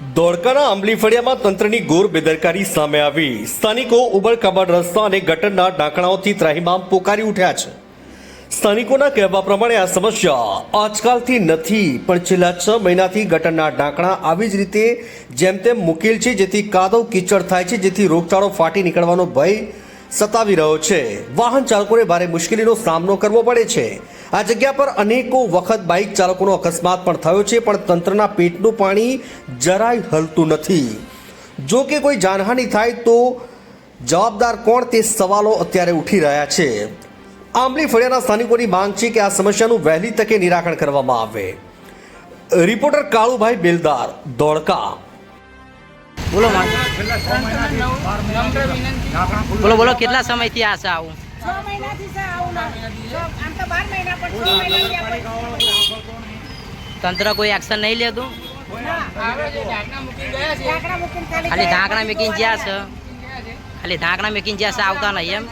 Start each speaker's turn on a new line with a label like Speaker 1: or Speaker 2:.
Speaker 1: ધોળકાના આંબલી ફળિયામાં તંત્રની ઘોર બેદરકારી સામે આવી. સ્થાનિકો ઉબડખાબડ રસ્તા અને ગટરના ઢાંકણાઓથી ત્રાહિમામ પોકારી ઉઠ્યા છે. સ્થાનિકોના કહેવા પ્રમાણે આ સમસ્યા આજકાલથી નથી, પણ છેલ્લા છ મહિનાથી ગટરના ઢાંકણા આવી જ રીતે જેમ તેમ મૂકેલ છે, જેથી કાદવ કીચડ થાય છે, જેથી રોગચાળો ફાટી નીકળવાનો ભય સતાવી રહ્યો છે. વાહન ચાલકોને ભારે મુશ્કેલીનો સામનો કરવો પડે છે. આ જગ્યા પર અનેકો વખત બાઇક ચાલકોનો અકસ્માત પણ થયો છે, પણ તંત્રના પેટનું પાણી જરાય હલતું નથી. જો કે કોઈ જાનહાનિ થાય તો જવાબદાર કોણ તે સવાલો અત્યારે ઉઠી રહ્યા છે. આંબલી ફળિયાના સ્થાનિકોની માંગ છે કે આ સમસ્યાનું વહેલી તકે નિરાકરણ કરવામાં આવે. રિપોર્ટર કાળુભાઈ બેલદાર, ધોળકા.
Speaker 2: બોલો બોલો બોલો, કેટલા સમયથી આ છે આવું? તંત્ર કોઈ એક્શન નહીં લેતું?
Speaker 3: ખાલી.
Speaker 2: ઢાંકણા મેકીને જ્યાં છે. ખાલી ઢાંકણા મેકીને જ્યાં છે, આવતા નહીં એમ?